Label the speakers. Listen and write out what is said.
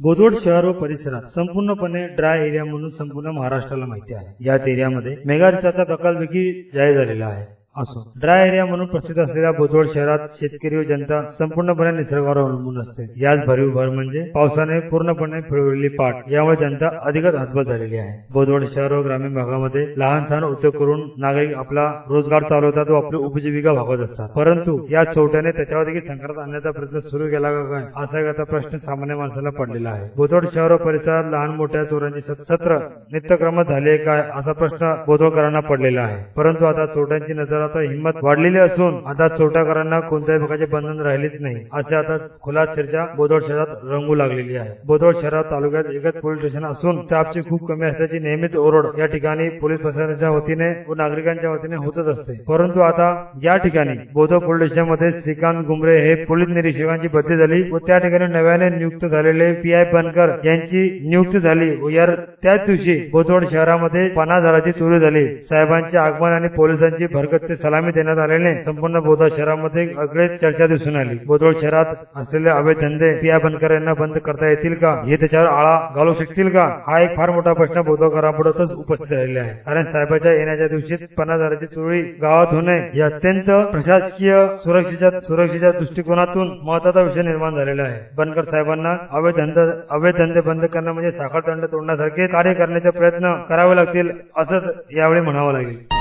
Speaker 1: बोदवड शहर व परिसरात संपूर्णपणे ड्राय एरिया म्हणून संपूर्ण महाराष्ट्राला माहिती आहे. याच एरियामध्ये मेगा रिचार्जचा देखील जाहीर झालेला आहे. असो. ड्राय एरिया म्हणून प्रसिद्ध असलेल्या बोदवड शहरात शेतकरी व जनता संपूर्णपणे निसर्गावर अवलंबून असते. याच भरीव भर म्हणजे पावसाने पूर्णपणे फिळवलेली पाठ यामुळे जनता अधिकच हतबल झालेली आहे. बोदवड शहर व ग्रामीण भागामध्ये लहान सहान उद्योग करून नागरिक आपला रोजगार चालवतात व आपली उपजीविका भागवत असतात. परंतु या चोट्याने त्याच्यावर देखील संकटात आणण्याचा प्रयत्न सुरू केला का काय? असा एक आता प्रश्न सामान्य माणसाला पडलेला आहे. बोदवड शहर व परिसरात लहान मोठ्या चोरांची सत्र नित्यक्रमात झाले काय? असा प्रश्न बोदवडकरांना पडलेला आहे. परंतु आता चोट्यांची नजर आता हिंमत वाढलेली असून आता चोटाकरांना कोणत्याही प्रकारचे बंधन राहिलेच नाही. असे आता खुला चर्चा बोदवड शहरात रंगू लागलेली आहे. बोदवड शहरात तालुक्यात एकच पोलीस स्टेशन असून स्टाफची खूप कमी असल्याची नेहमीच ओरड या ठिकाणी पोलीस प्रशासनाच्या वतीने व नागरिकांच्या वतीने होतच असते. परंतु आता या ठिकाणी बोधव पोलीस स्टेशनमध्ये श्रीकांत गुमरे हे पोलीस निरीक्षकांची बदली झाली व त्या ठिकाणी नव्याने नियुक्त झालेले पी आय बनकर यांची नियुक्ती झाली व या त्याच दिवशी बोधवड शहरामध्ये पन्नास चोरी झाली. साहेबांचे आगमन आणि पोलिसांची भरगत सलामी देण्यात आल्याने संपूर्ण बोधवड शहरामध्ये आगळेच चर्चा दिसून आली. बोधोळ शहरात असलेले अवैध धंदे पी बनकर यांना बंद करता येतील का? हे त्याच्यावर आळा घालू शकतील का? हा एक फार मोठा प्रश्न बोधवकरांपुढेच उपस्थित राहिलेला आहे. कारण साहेबाच्या येण्याच्या दिवशी पन्नास हजाराची चोरी गावात होणे हे अत्यंत प्रशासकीय सुरक्षेच्या सुरक्षेच्या दृष्टिकोनातून महत्त्वाचा विषय निर्माण झालेला आहे. बनकर साहेबांना अवैध धंदा अवैध धंदे बंद करणं म्हणजे साखरदंड तोडण्यासारखे कार्य करण्याचे प्रयत्न करावे लागतील असंच यावेळी म्हणावं लागेल.